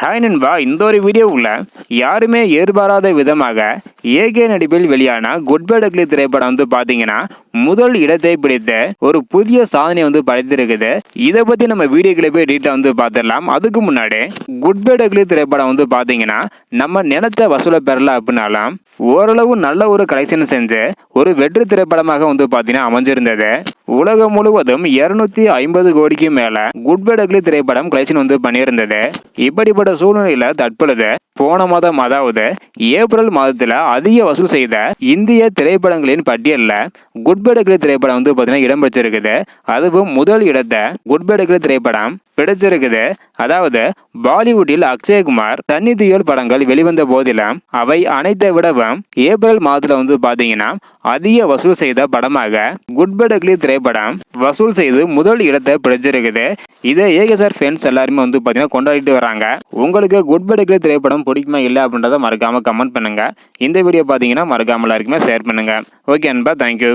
Hi நண்பா இந்த ஒரு வீடியோவில் யாருமே எதிர்பாராத விதமாக ஏகே நடிப்பில் வெளியான குட் பை டக்லி திரைப்படம் வந்து பார்த்தீங்கன்னா முதல் இடத்தை பிடித்த ஒரு புதிய சாதனை வந்து படைத்திருக்குது. இதை பற்றி நம்ம வீடியோக்களை போய் டீட்டா வந்து பார்த்துடலாம். அதுக்கு முன்னாடி குட் பை டக்லி திரைப்படம் வந்து பார்த்தீங்கன்னா நம்ம நினைத்த வசூலை பெறல அப்படின்னாலும் ஓரளவு நல்ல ஒரு கலெக்ஷன் செஞ்சு ஒரு வெற்றி திரைப்படமாக வந்து பார்த்தீங்கன்னா அமைஞ்சிருந்தது. உலகம் முழுவதும் இருநூத்தி ஐம்பது கோடிக்கு மேல குட் பை டக்லி திரைப்படம் கலெக்ஷன் வந்து பண்ணியிருந்தது. இப்படிப்பட்ட சூழ்நிலையில தற்பொழுது போன மாதம் அதாவது ஏப்ரல் மாதத்தில் அதிக வசூல் செய்த இந்திய திரைப்படங்களின் பட்டியலில் குட் பை திரைப்படம் வந்து பார்த்தீங்கன்னா இடம் பிடிச்சிருக்குது அதுவும் முதல் இடத்தை குட் திரைப்படம் பிடிச்சிருக்குது. அதாவது பாலிவுட்டில் அக்ஷயகுமார் தன்னிதியோல் படங்கள் வெளிவந்த போதிலும் அவை அனைத்தை விடவும் ஏப்ரல் மாதத்தில் வந்து பார்த்தீங்கன்னா அதிக வசூல் செய்த படமாக குட் பெடக்லி திரைப்படம் வசூல் செய்து முதல் இடத்தை பிடிச்சிருக்குது. இதை ஏகசார் ஃபேன்ஸ் எல்லாருமே வந்து பார்த்தீங்கன்னா கொண்டாடிட்டு வராங்க. உங்களுக்கு குட் பை திரைப்படம் பிடிக்குமா இல்லை அப்படின்றத மறக்காமல் கமெண்ட் பண்ணுங்கள் இந்த வீடியோ பார்த்தீங்கன்னா மறக்காமல் எல்லாருக்குமே ஷேர் பண்ணுங்கள் ஓகே அன்பா தேங்க்யூ